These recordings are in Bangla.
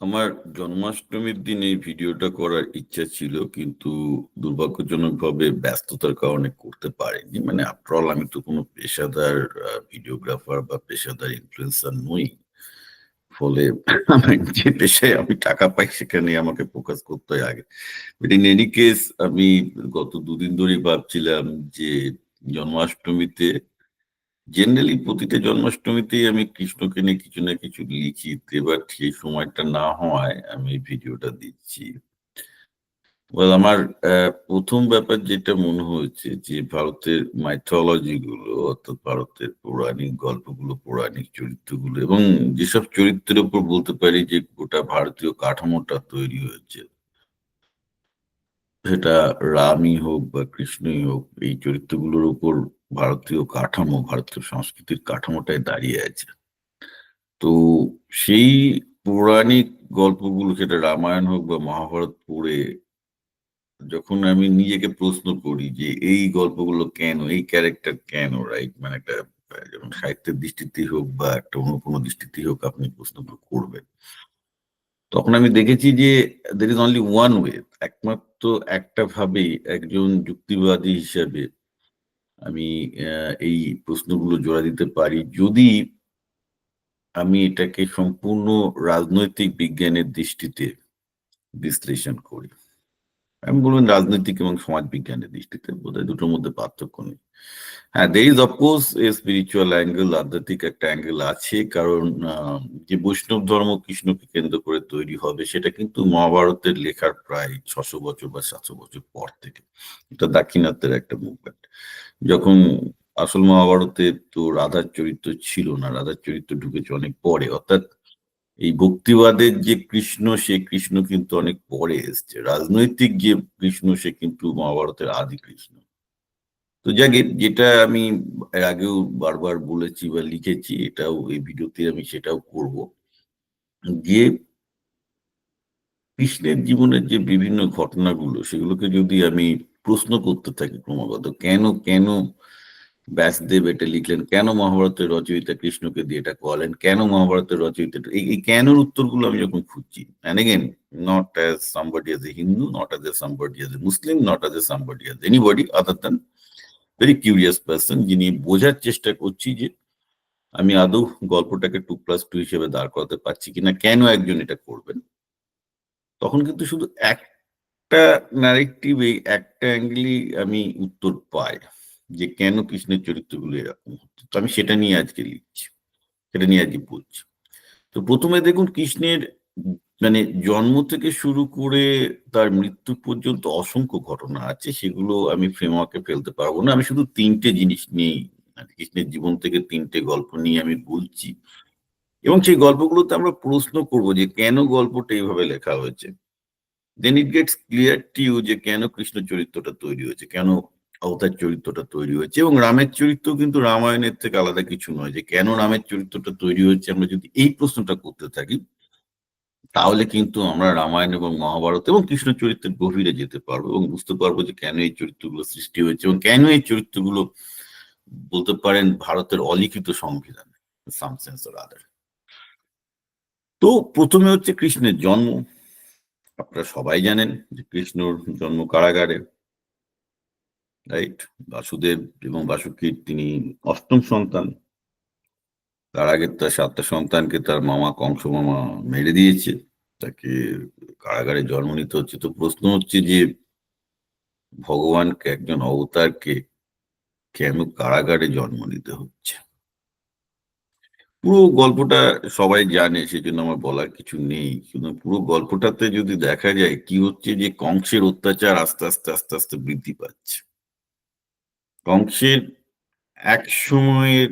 আমার জন্মাষ্টমীর দিন এই ভিডিওটা করার ইচ্ছা ছিল, কিন্তু দুর্ভাগ্যজনকভাবে ব্যস্ততার কারণে করতে পারিনি। মানে আফটার আমি তো কোনো পেশাদার ভিডিওগ্রাফার বা পেশাদার ইনফ্লুয়েন্সার নই। ফলে যে পেশায় আমি টাকা পাই সেখানে আমাকে ফোকাস করতে হয় আগে। বাট ইন এনি কেস আমি গত দুদিন ধরেই ভাবছিলাম যে জন্মাষ্টমীতে জেনারেলি প্রতিটা জন্মাষ্টমীতেই আমি কৃষ্ণকে নিয়ে কিছু না কিছু লিখি। এবার সেই সময়টা না হওয়ায় আমি এই ভিডিওটা দিচ্ছি। আমার প্রথম ব্যাপার যেটা মনে হয়েছে যে ভারতের মাইথোলজি গুলো অর্থাৎ ভারতের পৌরাণিক গল্পগুলো, পৌরাণিক চরিত্রগুলো এবং যেসব চরিত্রের উপর বলতে পারি যে গোটা ভারতীয় কাঠামোটা তৈরি হয়েছে, সেটা রামই হোক বা কৃষ্ণই হোক, এই চরিত্রগুলোর উপর ভারতীয় কাঠামো, ভারতীয় সংস্কৃতির কাঠামোটাই দাঁড়িয়ে আছে। তো সেই পৌরাণিক গল্পগুলো সেটা রামায়ণ হোক বা মহাভারত পড়ে যখন আমি নিজেকে প্রশ্ন করি যে এই গল্পগুলো কেন, এই ক্যারেক্টার কেন রাইট মানে একটা, যেমন সাহিত্যের দৃষ্টিতেই হোক বা একটা অন্য কোনো দৃষ্টিতেই হোক আপনি প্রশ্নগুলো করবেন। তখন আমি দেখেছি যে there is only one way একমাত্র একটা ভাবেই একজন যুক্তিবাদী হিসাবে আমি এই প্রশ্নগুলো জোড়া দিতে পারি। যদি আমি এটাকে সম্পূর্ণ রাজনৈতিক বিজ্ঞানের দৃষ্টিতে বিশ্লেষণ করি, আমি বলবেন রাজনৈতিক এবং সমাজ বিজ্ঞানের দৃষ্টিতে বোধহয় দুটোর মধ্যে পার্থক্য নেই। হ্যাঁ there is of course a spiritual angle আধ্যাত্মিক একটা অ্যাঙ্গেল আছে, কারণ যে বৈষ্ণব ধর্ম কৃষ্ণকে কেন্দ্র করে তৈরি হবে, সেটা কিন্তু মহাভারতের লেখার প্রায় ছশো বছর বা সাতশো বছর পর থেকে। এটা দাক্ষিণাত্যের একটা মুভমেন্ট যখন আসল মহাভারতে তো রাধার চরিত্র ছিল না, রাধার চরিত্র ঢুকেছে অনেক পরে। অর্থাৎ এই ভক্তিবাদের যে কৃষ্ণ, সে কৃষ্ণ কিন্তু অনেক পরে এসছে। রাজনৈতিক যে কৃষ্ণ, সে কিন্তু মহাভারতের আদি কৃষ্ণ। তো যাকে যেটা আমি এর আগেও বারবার বলেছি বা লিখেছি, এটাও এই ভিডিওতে আমি সেটাও করব যে কৃষ্ণের জীবনের যে বিভিন্ন ঘটনাগুলো, সেগুলোকে যদি আমি প্রশ্ন করতে থাকে ক্রমাগত। কেন কেন ব্যাসদেব এটা লিখলেন? কেন মহাভারতের রচয়িতা কৃষ্ণকে দিয়ে এটা করলেন? কেন মহাভারতের রচয়িতা এই কেনর উত্তরগুলো আমি যখন খুঁজছি and again not as somebody as a Hindu not as a somebody as a Muslim not as a somebody as anybody other than very curious person যিনি বোঝার চেষ্টা করছি যে আমি আদৌ গল্পটাকে টু প্লাস টু হিসেবে দাঁড় করাতে পারছি কিনা, কেন একজন এটা করবেন? তখন কিন্তু শুধু একটা ন্যারেটিভ এই একটা অ্যাঙ্গেলই আমি উত্তর পাই যে কেন কৃষ্ণের চরিত্রগুলো এরকম হচ্ছে। তো আমি সেটা নিয়ে আজকে লিখছি, সেটা নিয়ে আজকে বলছি। তো প্রথমে দেখুন, কৃষ্ণের মানে জন্ম থেকে শুরু করে তার মৃত্যু পর্যন্ত অসংখ্য ঘটনা আছে, সেগুলো আমি ফ্রেমওয়ার্কে ফেলতে পারব না। আমি শুধু তিনটে জিনিস নিয়েই মানে কৃষ্ণের জীবন থেকে তিনটে গল্প নিয়ে আমি বলছি। এবং সেই গল্পগুলোতে আমরা প্রশ্ন করব যে কেন গল্পটা এইভাবে লেখা হয়েছে? Then it gets clear to you যে কেন কৃষ্ণ চরিত্রটা তৈরি হয়েছে, কেন অবতার চরিত্রটা তৈরি হয়েছে এবং রামের চরিত্র কিন্তু রামায়ণের থেকে আলাদা কিছু নয় যে কেন রামের চরিত্রটা তৈরি হয়েছে আমরা যদি এই প্রশ্নটা করতে থাকি, তাহলে কিন্তু আমরা রামায়ণ এবং মহাভারত এবং কৃষ্ণ চরিত্রের গভীরে যেতে পারব এবং বুঝতে পারব যে কেন এই চরিত্রগুলো সৃষ্টি হয়েছে এবং কেন এই চরিত্রগুলো বলতে পারেন ভারতের অলিখিত সংবিধান তো প্রথমে হচ্ছে কৃষ্ণের জন্ম। আপনারা সবাই জানেন যে কৃষ্ণর জন্ম কারাগারে, রাইট? বাসুদেব এবং বাসুকীর তিনি অষ্টম সন্তান। তার আগে তার সাতটা সন্তানকে তার মামা, কংস মামা মেরে দিয়েছে। তাকে কারাগারে জন্ম নিতে হচ্ছে। তো প্রশ্ন হচ্ছে যে, ভগবানকে, একজন অবতারকে কেন কারাগারে জন্ম নিতে হচ্ছে? পুরো গল্পটা সবাই জানে, সেজন্য আমার বলার কিছু নেই। কিন্তু পুরো গল্পটাতে যদি দেখা যায়, কি হচ্ছে যে কংসের অত্যাচার আস্তে আস্তে আস্তে আস্তে বৃদ্ধি পাচ্ছে। কংসের এক সময়ের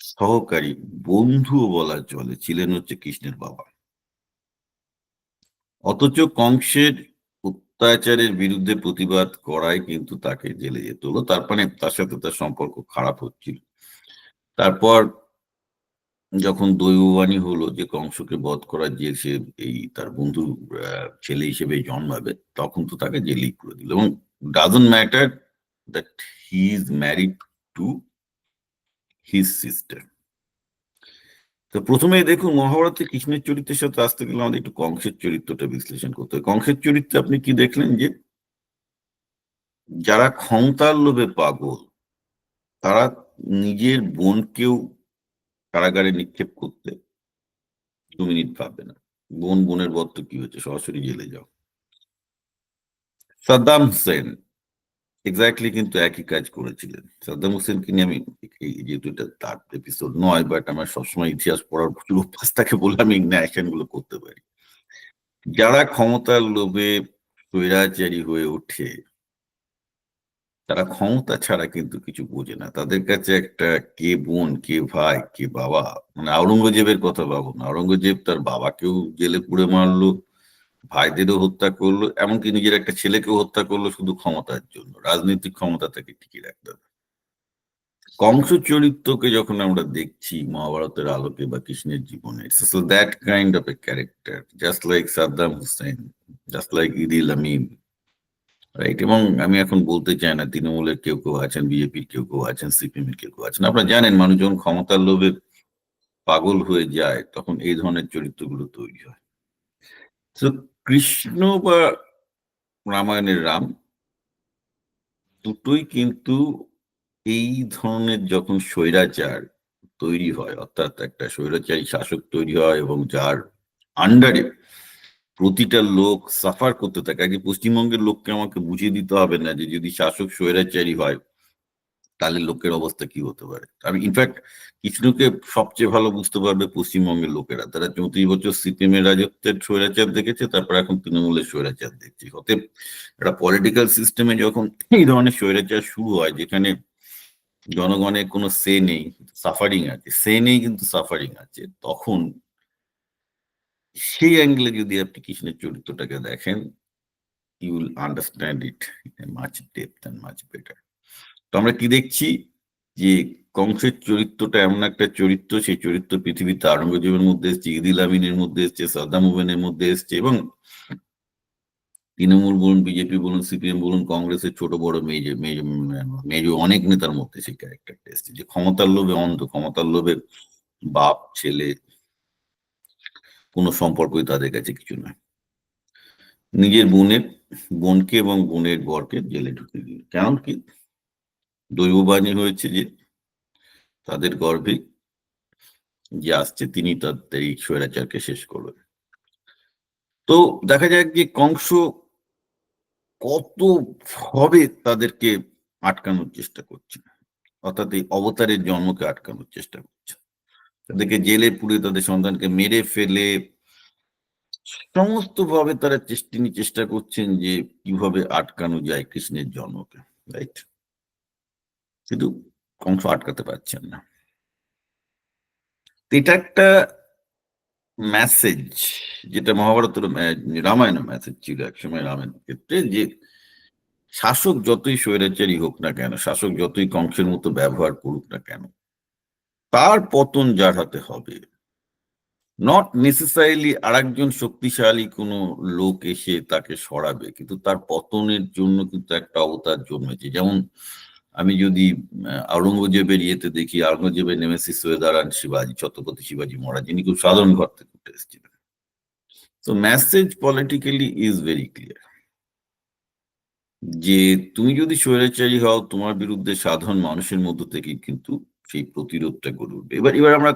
সহকারী বন্ধুও বলার চলে, ছিলেন হচ্ছে কৃষ্ণের বাবা। অথচ কংসের অত্যাচারের বিরুদ্ধে প্রতিবাদ করায় কিন্তু তাকে জেলে যেতে হলো। তার মানে তার সাথে তার সম্পর্ক খারাপ হচ্ছিল। তারপর যখন দৈববাণী হলো যে কংসকে বধ করার যে সে এই তার বন্ধু ছেলে হিসেবে জন্মাবে, তখন তো তাকে জেলেই করে দিল। এবং doesn't matter that he is married to his sister তো প্রথমে দেখুন, মহাভারতে কৃষ্ণের চরিত্রের সাথে আসতে গেলে আমাদের একটু কংসের চরিত্রটা বিশ্লেষণ করতে হয় কংসের চরিত্রে আপনি কি দেখলেন যে, যারা ক্ষমতার লোভে পাগল, তারা নিজের বোনকেও কারাগারে নিক্ষেপ করতে দু মিনিট ভাববে না। বোন, বোনের বত্ত কি হচ্ছে? সরাসরি জেলে যাও। সাদ্দাম হোসেন এক্স্যাক্টলি কিন্তু একই কাজ করেছিলেন। সাদ্দাম হোসেনকে নিয়ে আমি যেহেতু এটা তার এপিসোড নয় বাট আমার সবসময় ইতিহাস পড়ার প্রচুর অভ্যাস থাকে বলে আমি অ্যাকশনগুলো করতে পারি। যারা ক্ষমতার লোভে স্বৈরাচারী হয়ে ওঠে তারা ক্ষমতা ছাড়া কিন্তু কিছু বোঝে না। তাদের কাছে একটা কে বোন, কে ভাই, কে বাবা মানে আওরঙ্গজেবের কথা ভাবুন আওরঙ্গজেব তার বাবাকেও জেলে পুড়ে মারলো, ভাইদেরও হত্যা করল, এমনকি নিজের একটা ছেলেকেও হত্যা করল শুধু ক্ষমতার জন্য। রাজনৈতিক ক্ষমতা তাকে টিকিয়ে রাখতে হবে। কংস চরিত্রকে যখন আমরা দেখছি মহাভারতের আলোকে বা কৃষ্ণের জীবনে that kind of a character just like Saddam Hussein just like Idi Amin right এবং আমি এখন বলতে চাই না তৃণমূলের কেউ কেউ আছেন, বিজেপির কেউ কেউ আছেন সিপিএম এর কেউ কেউ আছেন। আপনারা জানেন মানুষ যখন ক্ষমতার লোভে পাগল হয়ে যায়, তখন এই ধরনের চরিত্রগুলো তৈরি হয়। তো কৃষ্ণ বা রামায়ণের রাম দুটোই কিন্তু এই ধরনের যখন স্বৈরাচার তৈরি হয়, অর্থাৎ একটা স্বৈরাচারী শাসক তৈরি হয় এবং যার আন্ডারে প্রতিটা লোক সাফার করতে থাকে। আগে পশ্চিমবঙ্গের লোককে আমাকে বুঝিয়ে দিতে হবে না যে যদি শাসক স্বৈরাচারী হয়, তাহলে লোকের অবস্থা কি হতে পারে? আমি ইনফ্যাক্ট কিছুকে সবচেয়ে ভালো বুঝতে পারবে পশ্চিমবঙ্গের লোকেরা। তারা চৌত্রিশ বছর সিপিএম এর রাজত্বের স্বৈরাচার দেখেছে, তারপর এখন তৃণমূলের স্বৈরাচার দেখছে। অতএব একটা পলিটিক্যাল সিস্টেমে যখন এই ধরনের স্বৈরাচার শুরু হয়, যেখানে জনগণের কোনো সে নেই সাফারিং আছে সে নেই কিন্তু সাফারিং আছে, তখন সেই অ্যাঙ্গেলে যদি আপনি কৃষ্ণের চরিত্রটাকে দেখেন you will understand it much depth and much better তো আমরা কি দেখছি? যে কংসের চরিত্রটা এমন একটা চরিত্র, সেই চরিত্র পৃথিবীতে আরঙ্গজীবের মধ্যে এসছে, ইদিল আমিনের মধ্যে এসছে, সাদ্দাম হুসেনের মধ্যে এসছে এবং তৃণমূল বলুন, বিজেপি বলুন, সিপিএম বলুন, কংগ্রেসের ছোট বড় মেজে, মেজো অনেক নেতার মধ্যে সেই ক্যারেক্টারটা এসছে। যে ক্ষমতার লোভে অন্ধ, ক্ষমতার লোভে বাপ, ছেলে কোনো সম্পর্কই তাদের কাছে কিছু নয়। নিজের বোনের, বোনকে এবং বোনের বরকে জেলে ঢুকে দিল। কেমন কি দৈববাণী হয়েছে যে তাদের গর্ভে যে আসছে, তিনি তাদের এই স্বৈরাচারকে শেষ করবেন। তো দেখা যাক যে কংস কত ভাবে তাদেরকে আটকানোর চেষ্টা করছে। অর্থাৎ এই অবতারের জন্মকে আটকানোর চেষ্টা করছে। তাদেরকে জেলে পুড়ে তাদের সন্তানকে মেরে ফেলে। সমস্ত ভাবে তারা চেষ্টা চেষ্টা করছেন যে কীভাবে আটকানো যায় কৃষ্ণের জন্মকে রাইট কিন্তু কংস আটকাতে পারছেন না। এটা একটা মেসেজ যেটা মহাভারতের রামায়ণ মেসেজ ছিল একসময় রামায়ণের ক্ষেত্রে যে শাসক যতই স্বৈরাচারী হোক না কেন, শাসক যতই কংসের মতো ব্যবহার করুক না কেন তার পতন হাতে হবে। নট নেসেসারিলি আরেকজন শক্তিশালী কোনো লোক এসে তাকে সরাবে, কিন্তু তার পতনের জন্য কিন্তু একটা অবতার জন্মেছে। যেমন আমি যদি আওরঙ্গজেবের ইয়েতে দেখি, আওরঙ্গজেবের নেমেসিস হয়ে দাঁড়ান শিবাজি, ছত্রপতি শিবাজি মহারাজ, যিনি খুব সাধারণ ঘর থেকে উঠে এসেছিলেন। তো message politically is very clear যে তুমি যদি স্বৈরাচারী হও, তোমার বিরুদ্ধে সাধারণ মানুষের মধ্য থেকে কিন্তু সেই প্রতিরোধটা গড়ে উঠবে। এবার এবার আমরা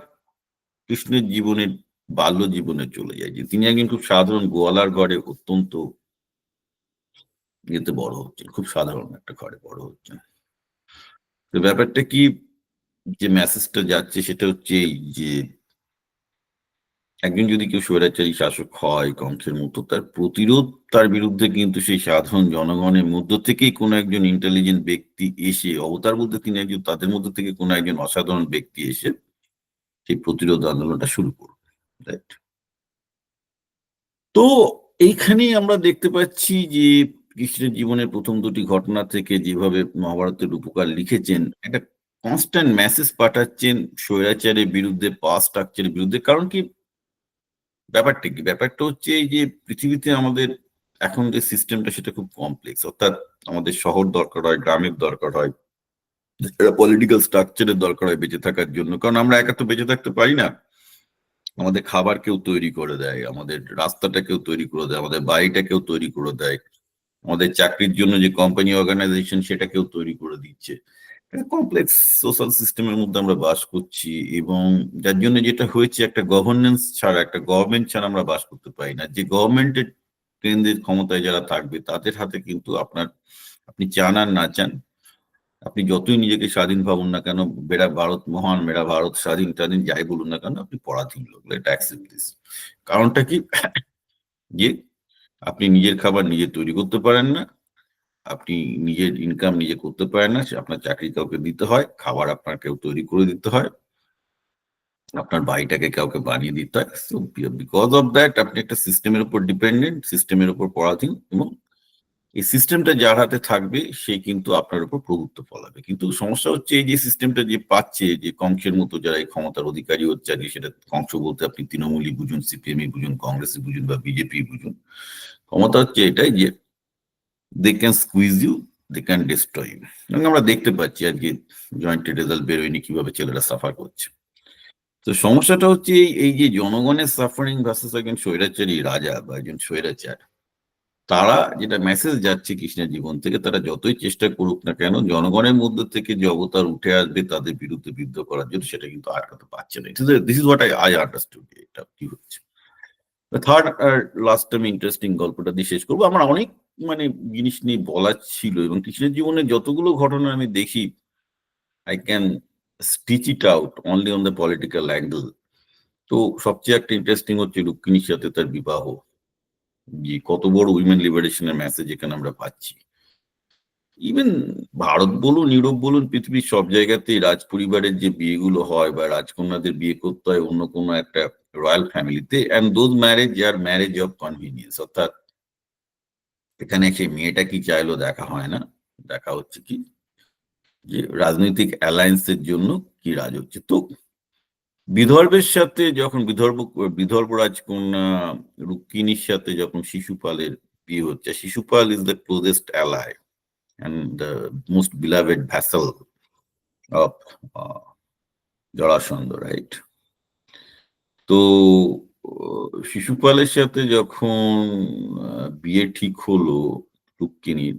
কৃষ্ণের জীবনের, বাল্য জীবনে চলে যাই যে তিনি একজন খুব সাধারণ গোয়ালার ঘরে অত্যন্ত ইয়েতে বড় হচ্ছেন, খুব সাধারণ একটা ঘরে বড় হচ্ছেন। তো ব্যাপারটা কি যে মেসেজটা যাচ্ছে সেটা হচ্ছে এই যে একজন যদি কেউ স্বৈরাচারী শাসক হয়, কংসের মতো, তার প্রতিরোধ তার বিরুদ্ধে কিন্তু সেই সাধারণ জনগণের মধ্য থেকেই কোনো একজন ইন্টেলিজেন্ট ব্যক্তি এসে, অবতার বলতে তিনি একজন, তাদের মধ্যে থেকে কোনো একজন অসাধারণ ব্যক্তি এসে সেই প্রতিরোধ আন্দোলনটা শুরু করবে রাইট তো এইখানেই আমরা দেখতে পাচ্ছি যে কৃষ্ণের জীবনের প্রথম দুটি ঘটনা থেকে যেভাবে মহাভারতের উপকার লিখেছেন, একটা কনস্ট্যান্ট মেসেজ পাঠাচ্ছেন স্বৈরাচারের বিরুদ্ধে পাওয়ার স্ট্রাকচারের বিরুদ্ধে। কারণ কি? ব্যাপারটা কি? ব্যাপারটা হচ্ছে এই যে পৃথিবীতে আমাদের এখন যে সিস্টেমটা সেটা খুব কমপ্লেক্স অর্থাৎ আমাদের শহর দরকার হয়, গ্রামের দরকার হয় পলিটিক্যাল স্ট্রাকচারের দরকার হয় বেঁচে থাকার জন্য। কারণ আমরা একা তো বেঁচে থাকতে পারি না। আমাদের খাবার কেউ তৈরি করে দেয়, আমাদের রাস্তাটা কেউ তৈরি করে দেয়, আমাদের বাড়িটা কেউ তৈরি করে দেয়, আমাদের চাকরির জন্য যে কোম্পানি অর্গানাইজেশন সেটা কেউ তৈরি করে দিচ্ছে। কমপ্লেক্স সোশ্যাল সিস্টেমের মধ্যে আমরা বাস করছি এবং যার জন্য যেটা হয়েছে, একটা গভর্নেন্স ছাড়া, একটা গভর্নমেন্ট ছাড়া আমরা বাস করতে পারি না। যে গভর্নমেন্টের কেন্দ্রের ক্ষমতায় যারা থাকবে, তাদের হাতে কিন্তু আপনার, আপনি চান আর না চান, আপনি যতই নিজেকে স্বাধীন ভাবুন না কেন বেড়া ভারত মহান, মেরা ভারত স্বাধীন স্বাধীন যাই বলুন না কেন, আপনি পরাধীন লোক এটা দিস কারণটা কি? যে আপনি নিজের খাবার নিজে তৈরি করতে পারেন না আপনি নিজের ইনকাম নিজে করতে পারেন না আপনার চাকরি কাউকে দিতে হয়, খাবার আপনার কেউ তৈরি করে দিতে হয়, আপনার বাড়িটাকে কাউকে বানিয়ে দিতে হয় সো বিকজ অফ দ্যাট আপনি একটা সিস্টেমের উপর ডিপেন্ডেন্ট সিস্টেমের উপর পরাধীন এবং এই সিস্টেমটা যার হাতে থাকবে, সে কিন্তু আপনার উপর প্রভুত্ব ফলাবে। কিন্তু সমস্যা হচ্ছে এই যে সিস্টেমটা যে পাচ্ছে, যে কংসের মতো যারা এই ক্ষমতার অধিকারী হচ্ছে আজকে সেটা কংস বলতে আপনি তৃণমূলই বুঝুন সিপিএমই বুঝুন, কংগ্রেসই বুঝুন বা বিজেপি বুঝুন, ক্ষমতা হচ্ছে এটাই যে they can squeeze you they can destroy you এবং আমরা দেখতে পাচ্ছি আর আজকে জয়েন্টের রেজাল্ট বেরোয়নি কীভাবে ছেলেরা সাফার করছে। তো সমস্যাটা হচ্ছে এই- এই যে জনগণের সাফারিং ভার্সেস একজন স্বৈরাচারী রাজা বা একজন স্বৈরাচার তারা যেটা মেসেজ যাচ্ছে কৃষ্ণের জীবন থেকে তারা যতই চেষ্টা করুক না কেন জনগণের মধ্যে থেকে যে অবতার উঠে আসবে তাদের বিরুদ্ধে বিদ্ধ করার জন্য সেটা কিন্তু আটকাতে পারছে না। This is what I I understood এটা কি হচ্ছে। থার্ড আর লাস্ট আমি ইন্টারেস্টিং গল্পটা দিয়ে শেষ করব। আমার অনেক মানে জিনিস নিয়ে বলার ছিল এবং কৃষ্ণের জীবনে যতগুলো ঘটনা আমি দেখি I can stitch it out only on the political angle তো সবচেয়ে একটা ইন্টারেস্টিং হচ্ছে রুক্মিণীর সাথে তার বিবাহ, যে কত বড় উইমেন লিবারেশনের মেসেজ এখানে আমরা পাচ্ছি। ইভেন ভারত বলুন, ইউরোপ বলুন, পৃথিবীর সব জায়গাতেই রাজ পরিবারের যে বিয়েগুলো হয় বা রাজকন্যাদের বিয়ে করতে হয়, অন্য কোনো একটা রয়্যাল ফ্যামিলিতে and those marriage are marriage of convenience অর্থাৎ এখানে সেই মেয়েটা কি চাইলো দেখা হয় না, দেখা হচ্ছে কি? যে রাজনৈতিক অ্যালায়েন্সের জন্য কি রাজ হচ্ছে? তো বিদর্ভের সাথে যখন বিদর্ভ বিদর্ভ রাজকন্যা রুক্মিণীর সাথে যখন শিশুপালের বিয়ে হচ্ছে, Shishupal is the closest ally and the most beloved vassal of Jarasandha right তো শিশুপালের সাথে যখন বিয়ে ঠিক হলো রুক্মিণীর,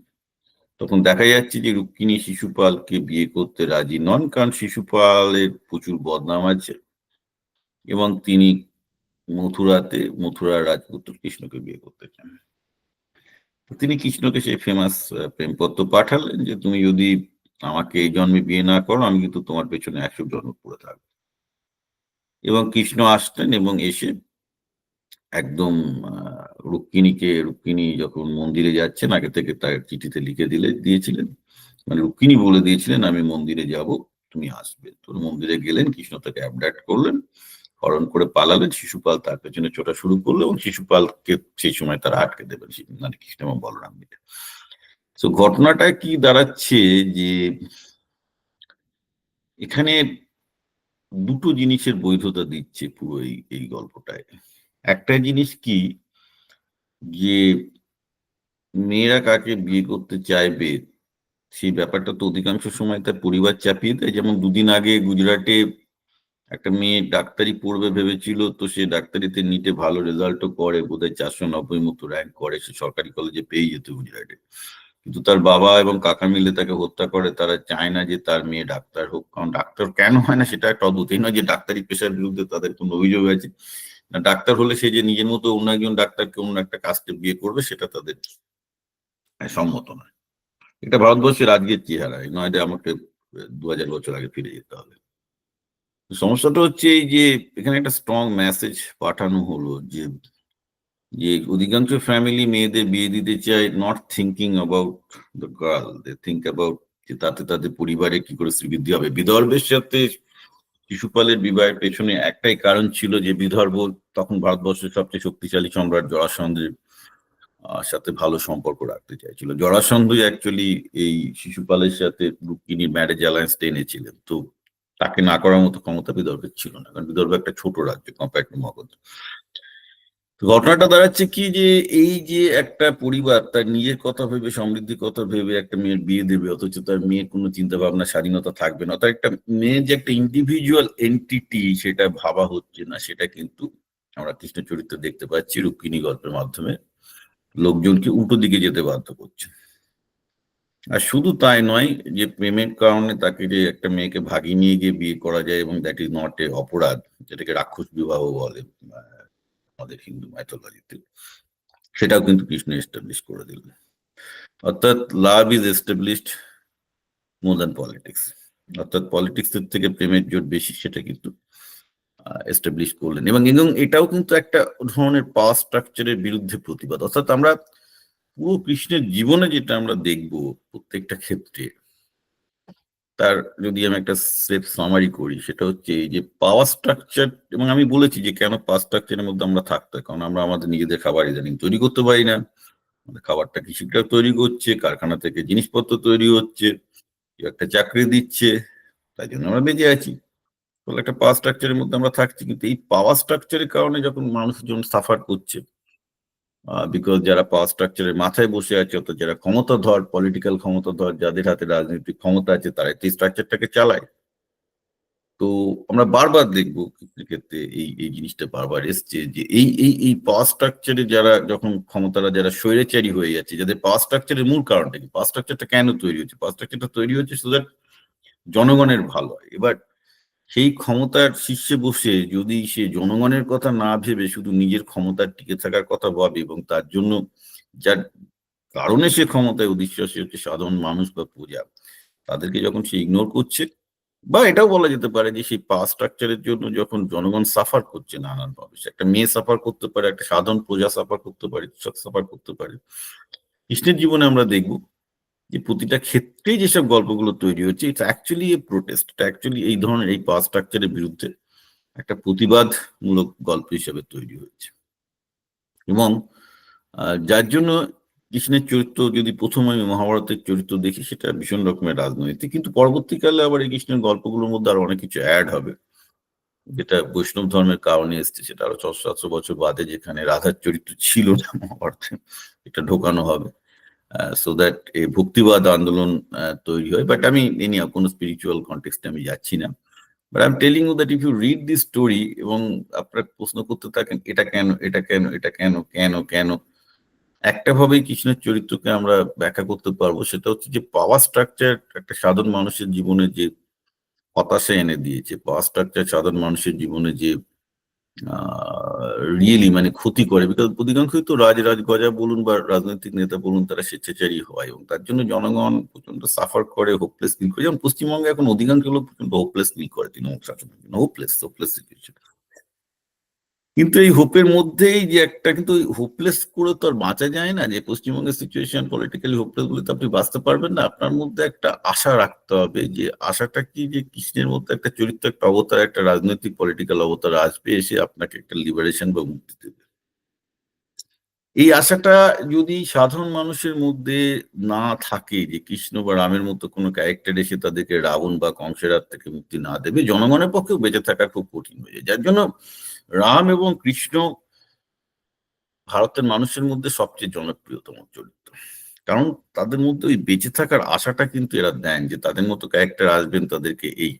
তখন দেখা যাচ্ছে যে রুক্মিণী শিশুপালকে বিয়ে করতে রাজি নন, কারণ শিশুপালের প্রচুর বদনাম আছে এবং তিনি মথুরাতে, মথুরার রাজপুত্র কৃষ্ণকে বিয়ে করতে চান। তিনি কৃষ্ণকে সেই ফেমাস প্রেমপত্র পাঠালেন যে, তুমি যদি আমাকে এই জন্মে বিয়ে না করো, আমি কিন্তু তোমার পেছনে একশো জন্ম পড়ে থাকব। এবং কৃষ্ণ আসতেন এবং এসে একদম রুক্মিণীকে, রুক্মিণী যখন মন্দিরে যাচ্ছেন, আগে থেকে তার চিঠিতে লিখে দিলে, দিয়েছিলেন। মানে রুক্মিণী বলে দিয়েছিলেন, আমি মন্দিরে যাব, তুমি আসবে। তো মন্দিরে গেলেন, কৃষ্ণ তাকে অ্যাবডাক্ট করলেন, হরণ করে পালালেন, শিশুপাল তার পেছনে ছোটা শুরু করল এবং শিশুপালকে সেই সময় তারা আটকে দেবেন মানে কৃষ্ণ এবং বলরাম মিলে। তো ঘটনাটা কি দাঁড়াচ্ছে যে, এখানে দুটো জিনিসের বৈধতা দিচ্ছে পুরো এই এই গল্পটায়। একটা জিনিস কি? যে মেয়েরা কাকে বিয়ে করতে চাইবে, সেই ব্যাপারটা তো অধিকাংশ সময় তার পরিবার চাপিয়ে দেয়। যেমন দুদিন আগে গুজরাটে একটা মেয়ে ডাক্তারি পড়বে ভেবেছিল, তো সে ডাক্তারিতে নিটে ভালো রেজাল্টও করে, বোধহয় চারশো নব্বই মতো র্যাঙ্ক করে। সে সরকারি কলেজে পেয়ে যেত গুজরাটে। কিন্তু তার বাবা এবং কাকা মিলে তাকে হত্যা করে, তারা চায় না যে তার মেয়ে ডাক্তার হোক। কারণ ডাক্তার কেন হয় না সেটা একটা অদ্ভুত। এই নয় যে ডাক্তারি পেশার বিরুদ্ধে তাদের কোনো অভিযোগ আছে। না, ডাক্তার হলে সে যে নিজের মতো অন্য একজন ডাক্তারকে অন্য একটা কাস্টে বিয়ে করবে, সেটা তাদের সম্মত নয়। এটা ভারতবর্ষের আজকের চেহারা। এই নয় যে আমাকে দু হাজার বছর আগে ফিরে যেতে হবে। সমস্যাটা হচ্ছে এই যে এখানে একটা স্ট্রং মেসেজ পাঠানো হলো যে যে অধিকাংশ ফ্যামিলি মেয়েদের বিয়ে দিতে চায় not thinking about the girl they think about যে তাতে তাদের পরিবারে কি করে শ্রীবৃদ্ধি হবে। বিদর্ভের সাথে শিশুপালের বিবাহের পেছনে একটাই কারণ ছিল যে বিদর্ভ তখন ভারতবর্ষের সবচেয়ে শক্তিশালী সম্রাট জরাসন্ধের সাথে ভালো সম্পর্ক রাখতে চাইছিল। জরাসন্ধই অ্যাকচুয়ালি এই শিশুপালের সাথে রুক্মিণীর ম্যারেজ অ্যালায়েন্স টেনেছিলেন তো তাকে না করার মতো ক্ষমতা বিদর্ভের ছিল না। কারণ বিদর্ভ একটা ছোট রাজ্য কম্পেয়ার টু মগধ। ঘটনাটা দাঁড়াচ্ছে কি যে এই যে একটা পরিবার তার নিজের কথা ভেবে, সমৃদ্ধির কথা ভেবে একটা মেয়ের বিয়ে দেবে, অথচ তার মেয়ের কোনো চিন্তা ভাবনা স্বাধীনতা থাকবে না। তার একটা মেয়ে যে একটা ইন্ডিভিজুয়াল এন্টিটি সেটা ভাবা হচ্ছে না, সেটা কিন্তু আমরা কৃষ্ণ চরিত্র দেখতে পাচ্ছি রুক্মিণী গল্পের মাধ্যমে। লোকজনকে উল্টো দিকে যেতে বাধ্য করছে। আর শুধু তাই নয় যে প্রেমের কারণে তাকে যে একটা মেয়েকে ভাগিয়ে নিয়ে গিয়ে বিয়ে করা যায় এবং দ্যাট ইজ নট এ অপরাধ, যেটাকে রাক্ষস বিবাহ বলে। আমাদের হিন্দু মাইথোলজিতে সেটাও কিন্তু কৃষ্ণ এস্টাবলিশ করে দিল। অর্থাৎ love is established more than politics অর্থাৎ পলিটিক্স এর থেকে প্রেমের জোট বেশি, সেটা কিন্তু এস্টাবলিশ করলেন। এবং এবং এটাও কিন্তু একটা ধরনের পাওয়ার স্ট্রাকচারের বিরুদ্ধে প্রতিবাদ। অর্থাৎ আমরা পুরো কৃষ্ণের জীবনে যেটা আমরা দেখব প্রত্যেকটা ক্ষেত্রে তার যদি আমি একটা সেফ সামারি করি, সেটা হচ্ছে এই যে পাওয়ার স্ট্রাকচার এবং আমি বলেছি যে কেন পাওয়ার স্ট্রাকচারের মধ্যে আমরা থাকতে কারণ আমরা আমাদের নিজেদের খাবার ইদানিং তৈরি করতে পারি না। আমাদের খাবারটা কৃষিকরা তৈরি করছে, কারখানা থেকে জিনিসপত্র তৈরি হচ্ছে, কেউ একটা চাকরি দিচ্ছে, তাই জন্য আমরা বেঁচে আছি। তাহলে একটা পাওয়ার স্ট্রাকচারের মধ্যে আমরা থাকছি, কিন্তু এই পাওয়ার স্ট্রাকচারের কারণে যখন মানুষজন সাফার করছে বিকজ যারা পাওয়ার স্ট্রাকচারের মাথায় বসে আছে, অর্থাৎ যারা ক্ষমতাধর পলিটিক্যাল ক্ষমতাধর, যাদের হাতে রাজনৈতিক ক্ষমতা আছে, তারা এই স্ট্রাকচারটাকে চালায়। তো আমরা বারবার দেখব ক্ষেত্রে এই এই জিনিসটা বারবার এসছে যে এই এই এই পাওয়ার স্ট্রাকচারে যারা যখন ক্ষমতারা, যারা স্বৈরাচারী হয়ে যাচ্ছে, যাদের পাওয়ার স্ট্রাকচারের মূল কারণটা কি? পাওয়ার স্ট্রাকচারটা কেন তৈরি হচ্ছে? পাওয়ার স্ট্রাকচারটা তৈরি হচ্ছে শুধু জনগণের ভালো হয়। এবার সেই ক্ষমতার শীর্ষে বসে যদি সে জনগণের কথা না ভেবে শুধু নিজের ক্ষমতার টিকে থাকার কথা ভাবে এবং তার জন্য যার কারণে সে ক্ষমতায় অধিশ্বাসী হচ্ছে সাধারণ মানুষ বা প্রজা, তাদেরকে যখন সে ইগনোর করছে বা এটাও বলা যেতে পারে যে সেই পাওয়ার স্ট্রাকচারের জন্য যখন জনগণ সাফার করছে নানান ভাবে একটা মেয়ে সাফার করতে পারে, একটা সাধারণ প্রজা সাফার করতে পারে, কৃষক সাফার করতে পারে। কৃষ্ণের জীবনে আমরা দেখব যে প্রতিটা ক্ষেত্রেই যেসব গল্পগুলো তৈরি হচ্ছে এটা অ্যাকচুয়ালি এ প্রোটেস্ট এটা অ্যাকচুয়ালি এই ধরনের এই পাওয়ার স্ট্রাকচারের বিরুদ্ধে একটা প্রতিবাদমূলক গল্প হিসেবে তৈরি হয়েছে। এবং যার জন্য কৃষ্ণের চরিত্র, যদি প্রথমে আমি মহাভারতের চরিত্র দেখি, সেটা ভীষণ রকমের রাজনৈতিক। কিন্তু পরবর্তীকালে আবার এই কৃষ্ণের গল্পগুলোর মধ্যে আরও অনেক কিছু অ্যাড হবে। যেটা বৈষ্ণব ধর্মের কারণে এসছে, সেটা আরও ছশো সাতশো বছর বাদে যেখানে রাধার চরিত্র ছিল না মহাভারতে, এটা ঢোকানো হবে। সো দ্যাট এই ভক্তিবাদ আন্দোলন তৈরি হয়। বাট আমি এনি কোনো স্পিরিচুয়াল কন্টেক্সটে আমি যাচ্ছি না। But I am telling you that if you read this story এবং আপনার প্রশ্ন করতে থাকেন, এটা কেন এটা কেন এটা কেন কেন কেন? একটা ভাবেই কৃষ্ণের চরিত্রকে আমরা ব্যাখ্যা করতে পারব। সেটা হচ্ছে যে পাওয়ার স্ট্রাকচার একটা সাধারণ মানুষের জীবনে যে হতাশা এনে দিয়েছে পাওয়ার স্ট্রাকচার সাধারণ মানুষের জীবনে যে রিয়েলি মানে ক্ষতি করে। বিকজ অধিকাংশই তো রাজ রাজ গজা বলুন বা রাজনৈতিক নেতা বলুন, তারা স্বেচ্ছাচারী হয় এবং তার জন্য জনগণ প্রচণ্ড সাফার করে হোপলেস ফিল করে। যেমন পশ্চিমবঙ্গে এখন অধিকাংশ লোক প্রচণ্ড হোপলেস ফিল করে, তৃণমূল শাসনের জন্য হোপলেস হোপলেস সিচুয়েশন কিন্তু এই হোপের মধ্যেই যে একটা কিন্তু হোপলেস করে তো আর বাঁচা যায় না, যে পশ্চিমবঙ্গের সিচুয়েশন পলিটিক্যালি হোপলেস বলে তো আপনি বাঁচতে পারবেন না। আপনার মধ্যে একটা আশা রাখতে হবে যে আশাটা কি? যে কৃষ্ণের মধ্যে একটা চরিত্র, একটা অবতার, একটা রাজনৈতিক পলিটিক্যাল অবতার আসবে, এসে আপনাকে একটা লিবারেশন বা মুক্তি দেবে। এই আশাটা যদি সাধারণ মানুষের মধ্যে না থাকে, যে কৃষ্ণ বা রামের মতো কোনো ক্যারেক্টার এসে তাদেরকে রাবণ বা কংসের হাত থেকে মুক্তি না দেবে, জনগণের পক্ষেও বেঁচে থাকা খুব কঠিন হয়ে যায়। যার জন্য রাম এবং কৃষ্ণ ভারতের মানুষের মধ্যে সবচেয়ে জনপ্রিয়তম চরিত্র। কারণ তাদের মধ্যে ওই বেঁচে থাকার আশাটা কিন্তু এরা দেন যে তাদের মতো ক্যারেক্টার আসবেন তাদেরকে এই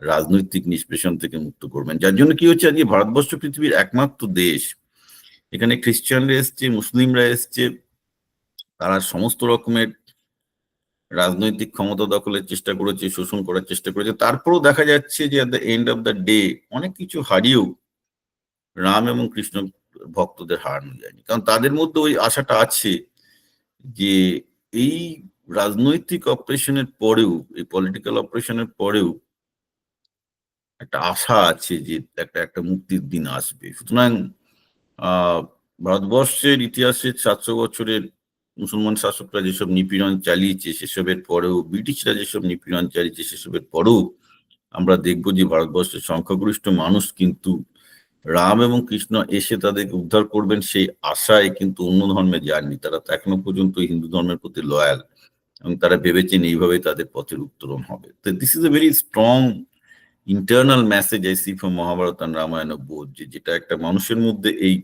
রাজনৈতিক নিষ্পেষণ থেকে মুক্ত করবেন। যার জন্য কি হচ্ছে আজকে ভারতবর্ষ পৃথিবীর একমাত্র দেশ। এখানে খ্রিস্টানরা এসছে, মুসলিমরা এসছে, তারা সমস্ত রকমের রাজনৈতিক ক্ষমতা দখলের চেষ্টা করেছে, শোষণ করার চেষ্টা করেছে। তারপরেও দেখা যাচ্ছে যে at the end of the day অনেক কিছু হারিয়েও রাম এবং কৃষ্ণ ভক্তদের হারানো যায়নি কারণ তাদের মধ্যে ওই আশাটা আছে যে এই রাজনৈতিক অপারেশনের পরেও, এই পলিটিক্যাল অপারেশনের পরেও একটা আশা আছে যে একটা একটা মুক্তির দিন আসবে। সুতরাং ভারতবর্ষের ইতিহাসে সাতশো বছরের মুসলমান শাসকরা যেসব নিপীড়ন চালিয়েছে, সেসবের পরেও, ব্রিটিশরা যেসব নিপীড়ন চালিয়েছে, সেসবের পরেও আমরা দেখব যে ভারতবর্ষের সংখ্যাগরিষ্ঠ মানুষ কিন্তু রাম এবং কৃষ্ণ এসে তাদেরকে উদ্ধার করবেন সেই আশায় কিন্তু অন্য ধর্মে যাননি। তারা এখনও পর্যন্ত হিন্দু ধর্মের প্রতি লয়াল এবং তারা ভেবেছেন এইভাবে তাদের পথের উত্তরণ হবে। তো this is a very strong internal message I see from Mahabharata আর রামায়ণ বোধ যে যেটা একটা মানুষের মধ্যে এই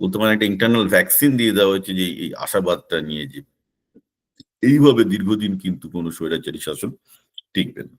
বর্তমানে একটা ইন্টারনাল ভ্যাকসিন দিয়ে দেওয়া হয়েছে যে এই আশাবাদটা নিয়ে যে এইভাবে দীর্ঘদিন কিন্তু কোনো স্বৈরাচারী শাসন টিকবে না।